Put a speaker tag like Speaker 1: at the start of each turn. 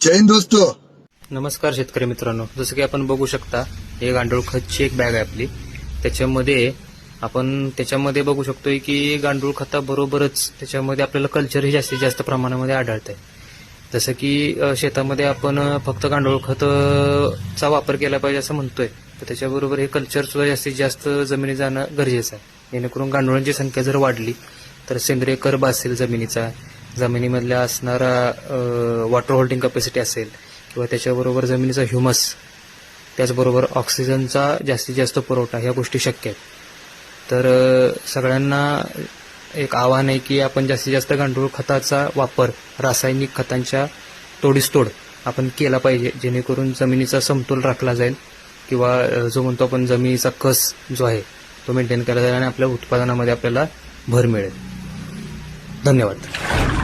Speaker 1: जय हिंद
Speaker 2: नमस्कार शेतकरी मित्रांनो जसं की आपण बघू शकता हे गांडूळ खतची एक बॅग आहे आपली. त्याच्यामध्ये आपण त्याच्यामध्ये बघू शकतोय की गांडूळ खताबरोबरच त्याच्यामध्ये आपल्याला कल्चर हे जास्तीत जास्त प्रमाणामध्ये आढळत आहे जसं की शेतामध्ये आपण फक्त गांडूळ खतचा वापर केला पाहिजे असं म्हणतोय तर त्याच्याबरोबर हे कल्चर सुद्धा जास्तीत जास्त जमिनी जाणं गरजेचं आहे. जेणेकरून गांडुळांची संख्या जर वाढली तर सेंद्रिय कर्ब असेल जमिनीचा जमिनीमधल्या असणारा वॉटर होल्डिंग कॅपॅसिटी असेल किंवा त्याच्याबरोबर जमिनीचा ह्युमस त्याचबरोबर ऑक्सिजनचा जास्तीत जास्त पुरवठा ह्या गोष्टी शक्य आहेत. तर सगळ्यांना एक आव्हान आहे की आपण जास्तीत जास्त गांडूळ खताचा वापर रासायनिक खतांच्या तोडीसतोड आपण केला पाहिजे जेणेकरून जमिनीचा समतोल राखला जाईल किंवा जो म्हणतो आपण जमिनीचा कस जो आहे तो मेंटेन केला जाईल आणि आपल्या उत्पादनामध्ये आपल्याला भर मिळेल. धन्यवाद.